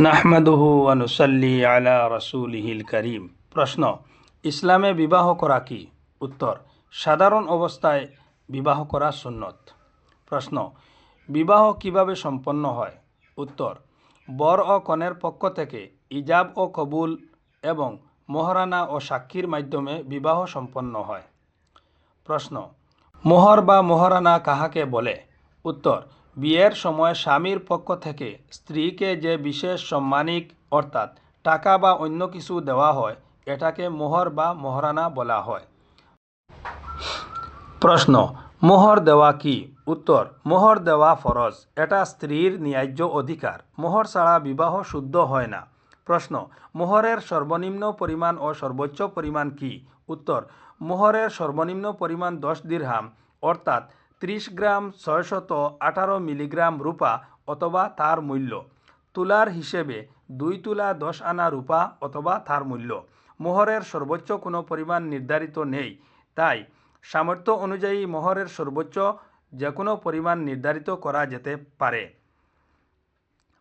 নাহমাদুহু আনুসাল্লি আলা রসুলিহিল করিম। প্রশ্ন, ইসলামে বিবাহ করা কি? উত্তর, সাধারণ অবস্থায় বিবাহ করা সুন্নত। প্রশ্ন, বিবাহ কীভাবে সম্পন্ন হয়? উত্তর, বর ও কনের পক্ষ থেকে ইজাব ও কবুল এবং মহারানা ও সাক্ষীর মাধ্যমে বিবাহ সম্পন্ন হয়। প্রশ্ন, মোহর বা মোহরানা কাহাকে বলে? উত্তর বিয়ের সময় স্বামীর পক্ষ থেকে স্ত্রীকে যে বিশেষ সম্মানিক, অর্থাৎ টাকা বা অন্য কিছু দেওয়া হয়, এটাকে মোহর বা মোহরানা বলা হয়। প্রশ্ন, মোহর দেওয়া কি? উত্তর, মোহর দেওয়া ফরজ। এটা স্ত্রীর ন্যায্য অধিকার। মোহর ছাড়া বিবাহ শুদ্ধ হয় না। প্রশ্ন, মোহরের সর্বনিম্ন পরিমাণ ও সর্বোচ্চ পরিমাণ কি? উত্তর, মোহরের সর্বনিম্ন পরিমাণ দশ দিরহাম, অর্থাৎ ত্রিশ গ্রাম ছয়শত আঠারো মিলিগ্রাম রূপা অথবা তার মূল্য। তুলার হিসেবে দুই তুলা দশ আনা রূপা অথবা তার মূল্য। মোহরের সর্বোচ্চ কোনো পরিমাণ নির্ধারিত নেই। তাই সামর্থ্য অনুযায়ী মোহরের সর্বোচ্চ যে কোনো পরিমাণ নির্ধারিত করা যেতে পারে।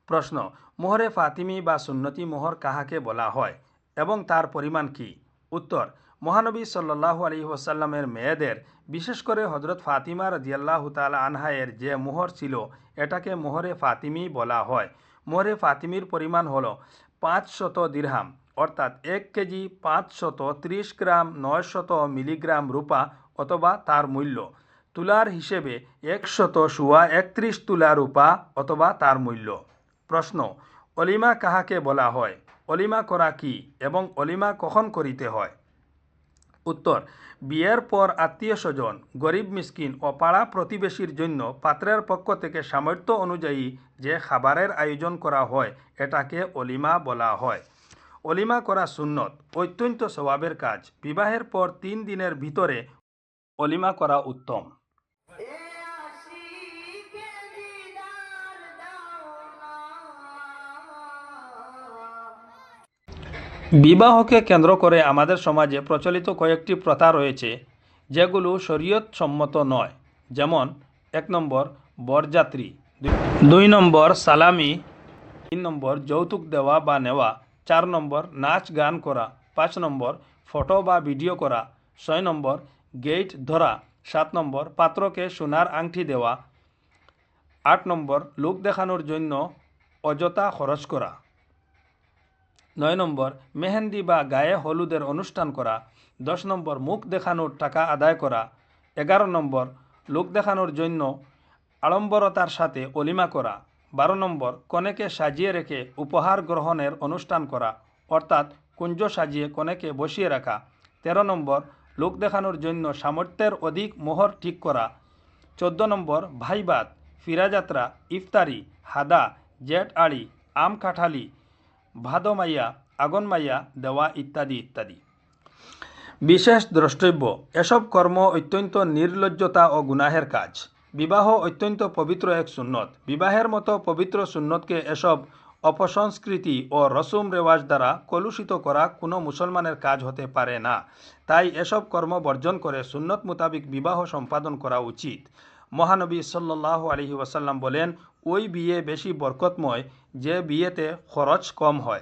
প্রশ্ন, মোহরে ফাতিমি বা সুন্নতি মোহর কাহাকে বলা হয় এবং তার পরিমাণ কি? উত্তর মহানবী সাল্লাহ আলী ওসাল্লামের মেয়েদের, বিশেষ করে হজরত ফাতিমা রাজিয়াল্লাহ তালা আনহায়ের যে মোহর ছিল, এটাকে মোহরে ফাতিমি বলা হয়। মোহরে ফাতিমির পরিমাণ হল পাঁচ শত দিরহাম, অর্থাৎ এক কেজি পাঁচ শত ত্রিশ গ্রাম নয় শত মিলিগ্রাম রূপা অথবা তার মূল্য। তুলার হিসেবে একশত শুয়া একত্রিশ তুলা রূপা অথবা তার মূল্য। প্রশ্ন, অলিমা কাহাকে বলা হয়? অলিমা করা কি এবং অলিমা কখন করিতে হয়? উত্তর, বিয়ের পর আত্মীয় স্বজন, গরিব মিসকিন ও পাড়া প্রতিবেশীর জন্য পাত্রের পক্ষ থেকে সামর্থ্য অনুযায়ী যে খাবারের আয়োজন করা হয়, এটাকে অলিমা বলা হয়। অলিমা করা সুন্নত, অত্যন্ত স্বভাবের কাজ। বিবাহের পর তিন দিনের ভিতরে অলিমা করা উত্তম। বিবাহকে কেন্দ্র করে আমাদের সমাজে প্রচলিত কয়েকটি প্রথা রয়েছে, যেগুলো শরীয়ত সম্মত নয়। যেমন, এক নম্বর, বরযাত্রী। দুই- নম্বর, সালামি। তিন নম্বর, যৌতুক দেওয়া বা নেওয়া। চার নম্বর, নাচ গান করা। পাঁচ নম্বর, ফটো বা ভিডিও করা। ছয় নম্বর, গেট ধরা। সাত নম্বর, পাত্রকে সোনার আংটি দেওয়া। আট নম্বর, লোক দেখানোর জন্য অযথা খরচ করা। নয় নম্বর, মেহেন্দি বা গায়ে হলুদের অনুষ্ঠান করা। দশ নম্বর, মুখ দেখানোর টাকা আদায় করা। এগারো নম্বর, লোক দেখানোর জন্য আড়ম্বরতার সাথে অলিমা করা। বারো নম্বর, কনেকে সাজিয়ে রেখে উপহার গ্রহণের অনুষ্ঠান করা। অর্থাৎ কুঞ্জ সাজিয়ে কনেকে বসিয়ে রাখা। তেরো নম্বর, লোক দেখানোর জন্য সামর্থ্যের অধিক মোহর ঠিক করা। চোদ্দ নম্বর, ভাইবাত ফিরাযাত্রা ইফতারি, হাদা, জেট আড়ি, আম কাঠালি ভাদমাইয়া আগনমাইয়া দেওয়া ইত্যাদি ইত্যাদি। বিশেষ দ্রষ্টব্য এসব কর্ম অত্যন্ত নির্লজ্জতা ও গুনাহের কাজ। বিবাহ অত্যন্ত পবিত্র এক সুন্নত। বিবাহের মতো পবিত্র সুন্নতকে এসব অপসংস্কৃতি ও রসুম রেওয়াজ দ্বারা কলুষিত করা কোনো মুসলমানের কাজ হতে পারে না। তাই এসব কর্ম বর্জন করে সুন্নত মোতাবিক বিবাহ সম্পাদন করা উচিত। মহানবী সাল্লাহ আলহি ওয়াসাল্লাম বলেন, ওই বিয়ে বেশি বরকতময়, যে বিয়েতে খরচ কম হয়।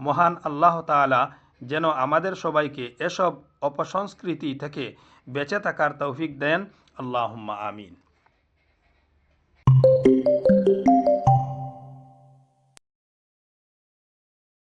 মহান আল্লাহ তালা যেন আমাদের সবাইকে এসব অপসংস্কৃতি থেকে বেঁচে থাকার তৌফিক দেন। আল্লাহ আমিন।